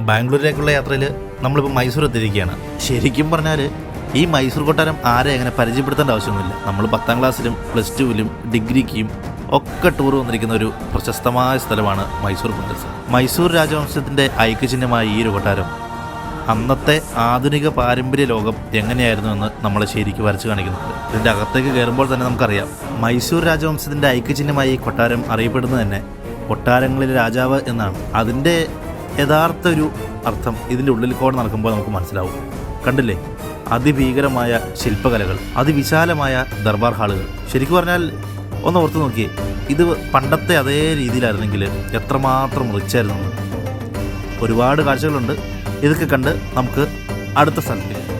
ബാംഗ്ലൂരിലേക്കുള്ള യാത്രയിൽ നമ്മളിപ്പോൾ മൈസൂർ എത്തിയിരിക്കുകയാണ്. ശരിക്കും പറഞ്ഞാൽ ഈ മൈസൂർ കൊട്ടാരം ആരെ അങ്ങനെ പരിചയപ്പെടുത്തേണ്ട ആവശ്യമൊന്നുമില്ല. നമ്മൾ പത്താം ക്ലാസ്സിലും പ്ലസ് ടുവിലും ഡിഗ്രിക്കും ഒക്കെ ടൂർ വന്നിരിക്കുന്ന ഒരു പ്രശസ്തമായ സ്ഥലമാണ് മൈസൂർ പാലസ് മൈസൂർ രാജവംശത്തിന്റെ ഐക്യചിഹ്നമായ ഈ ഒരു കൊട്ടാരം അന്നത്തെ ആധുനിക പാരമ്പര്യ ലോകം എങ്ങനെയായിരുന്നു എന്ന് നമ്മൾ ശരിക്കും വരച്ചു കാണിക്കുന്നുണ്ട്. ഇതിന്റെ അകത്തേക്ക് കയറുമ്പോൾ തന്നെ നമുക്കറിയാം. മൈസൂർ രാജവംശത്തിന്റെ ഐക്യചിഹ്നമായി ഈ കൊട്ടാരം അറിയപ്പെടുന്നത് തന്നെ കൊട്ടാരങ്ങളിലെ രാജാവ് എന്നാണ്. അതിന്റെ യഥാർത്ഥ ഒരു അർത്ഥം ഇതിന്റെ ഉള്ളിൽ കൂടെ നടക്കുമ്പോൾ നമുക്ക് മനസ്സിലാവും. കണ്ടില്ലേ? അതിഭീകരമായ ശില്പകലകൾ അതിവിശാലമായ ദർബാർ ഹാളുകൾ. ശരിക്കും പറഞ്ഞാൽ ഒന്ന് ഓർത്ത് നോക്കിയേ ഇത് പണ്ടത്തെ അതേ രീതിയിലായിരുന്നെങ്കിൽ എത്രമാത്രം റിച്ചായിരുന്നു ഒരുപാട് കാഴ്ചകളുണ്ട്. ഇതൊക്കെ കണ്ട് നമുക്ക് അടുത്ത സ്ഥലത്തേക്ക്